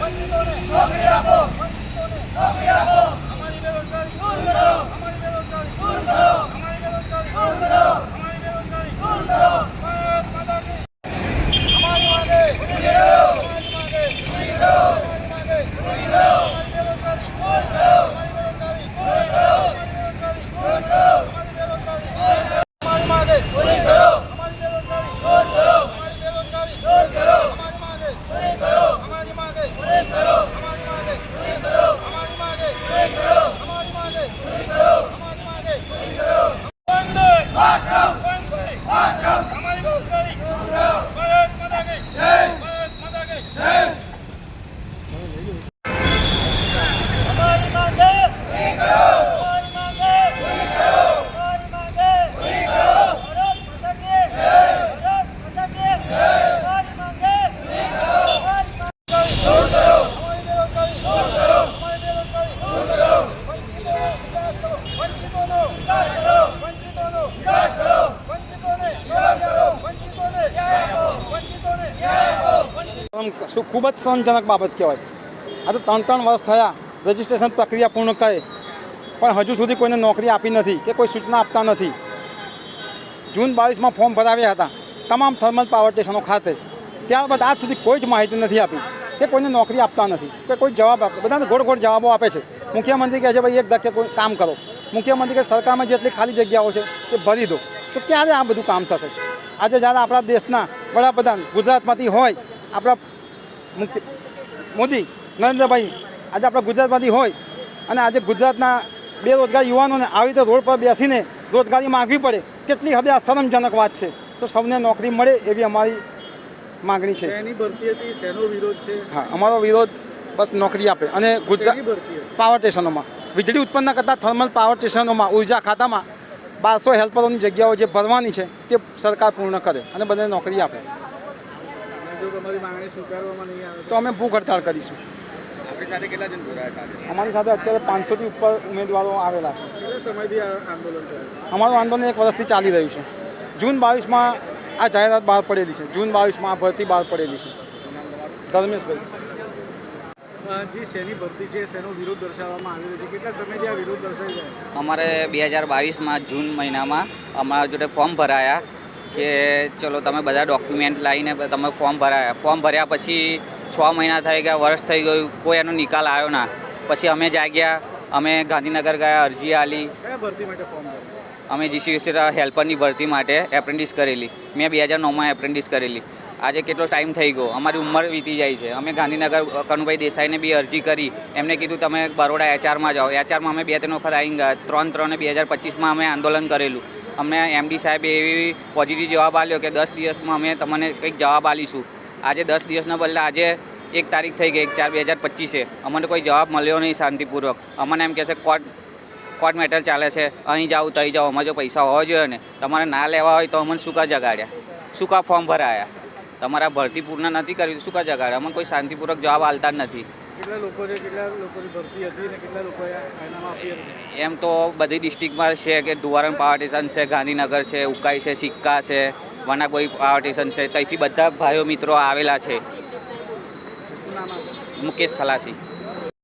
పంచితోనే શું ખૂબ જ સહનજનક બાબત કહેવાય. આ તો ત્રણ ત્રણ વર્ષ થયા રજિસ્ટ્રેશન પ્રક્રિયા પૂર્ણ કરે, પણ હજુ સુધી કોઈને નોકરી આપી નથી કે કોઈ સૂચના આપતા નથી. જૂન બાવીસમાં ફોર્મ ભરાવ્યા હતા, તમામ થર્મલ પાવર સ્ટેશનો ખાતે. ત્યારબાદ આજ સુધી કોઈ જ માહિતી નથી આપી કે કોઈને નોકરી આપતા નથી, કે કોઈ જવાબ આપે. બધાને ગોળ ગોળ જવાબો આપે છે. મુખ્યમંત્રી કહે છે, ભાઈ, એક ધક્કે કોઈ કામ કરો. મુખ્યમંત્રી કે સરકારમાં જેટલી ખાલી જગ્યાઓ છે તે ભરી દો. તો ક્યારે આ બધું કામ થશે? આજે જ્યારે આપણા દેશના વડાપ્રધાન ગુજરાતમાંથી હોય, આપણા મુખ્ય મોદી નરેન્દ્રભાઈ આજે આપણા ગુજરાતમાંથી હોય અને આજે ગુજરાતના બેરોજગાર યુવાનોને આવી રીતે રોડ પર બેસીને રોજગારી માગવી પડે કેટલી હદે આ શરમજનક વાત છે. તો સૌને નોકરી મળે એવી અમારી માગણી છે. શેની ભરતી હતી? વિરોધ છે? હા અમારો વિરોધ બસ નોકરી આપે અને ગુજરાત પાવર સ્ટેશનોમાં. વીજળી ઉત્પન્ન કરતા થર્મલ પાવર સ્ટેશનોમાં ઊર્જા ખાતામાં બારસો હેલ્પરોની જગ્યાઓ જે ભરવાની છે તે સરકાર પૂર્ણ કરે અને બધાને નોકરી આપે અને જો તમારી માંગણી સ્વીકારવામાં નહીં આવે તો? અમે ભૂખ હડતાળ કરીશું. અમારી સાથે અત્યારે પાંચસોથી ઉપર ઉમેદવારો આવેલા છે. કેટલા સમયથી આ આંદોલન ચાલે અમારું આંદોલન એક વર્ષથી ચાલી રહ્યું છે. જૂન બાવીસમાં આ જાહેરાત બહાર પડેલી છે. જૂન બાવીસમાં આ ભરતી બહાર પડેલી છે. ધર્મેશભાઈ. જે શેની ભરતી છે શેનો વિરોધ દર્શાવવામાં આવી રહ્યો છે? કેટલા સમયથી આ વિરોધ દર્શાવી જાય અમારે બે હજાર બાવીસમાં જૂન મહિનામાં અમારા જોડે ફોર્મ ભરાયા. કે ચલો તમે બધા ડોક્યુમેન્ટ લાવીને તમે ફોર્મ ભરાયા ફોર્મ ભર્યા પછી છ મહિના થઈ ગયા વર્ષ થઈ ગયું કોઈ એનો નિકાલ આવ્યો ના. પછી અમે જાગ્યા અમે ગાંધીનગર ગયા અરજી આલી. અમે જીસીયુસી હેલ્પરની ભરતી માટે એપ્રેન્ટિસ કરેલી. મેં બે હજાર નવમાં એપ્રેન્ટિસ કરેલી. આજે કેટલો ટાઈમ થઈ ગયો? અમારી ઉંમર વીતી જાય છે. અમે ગાંધીનગર કનુભાઈ દેસાઈને બી અરજી કરી. એમને કીધું તમે બરોડા એચઆરમાં જાઓ. એચઆરમાં અમે બે ત્રણ વખત આવી ગયા. ત્રણ ત્રણ બે હજાર પચીસમાં અમે આંદોલન કરેલું. અમને એમડી સાહેબે એવી પોઝિટિવ જવાબ આપ્યો કે દસ દિવસમાં અમે તમને કંઈક જવાબ આપીશું. આજે દસ દિવસના બદલે આજે એક તારીખ થઈ ગઈ, એક ચાર બે હજાર પચીસે. અમને કોઈ જવાબ મળ્યો નહીં શાંતિપૂર્વક. અમને એમ કહે છે કોર્ટ કોર્ટ મેટર ચાલે છે. અહીં જાઓ, તહીં જાઓ. અમારે જો પૈસા હોવા જોઈએ ને, તમારે ના લેવા હોય તો અમને શું કા જગાડ્યા? શું કા ફોર્મ ભરાયા? તમારા ભરતી પૂર્ણ નથી કરવી શું કા જગાડ્યા? અમને કોઈ શાંતિપૂર્વક જવાબ આલતા જ નથી. કેટલા લોકો કેટલા લોકોની ભરતી હતી અને કેટલા લોકોએ એનામાં આપી હતી? એમ તો બધી ડિસ્ટ્રિક્ટમાં છે કે ધુવારણ પાવર સ્ટેશન છે ગાંધીનગર છે ઉકાઈ છે સિક્કા છે વનાકોઈ પાવર સ્ટેશન છે ત્યાંથી બધા ભાઈઓ મિત્રો આવેલા છે. મુકેશ ખલાસી.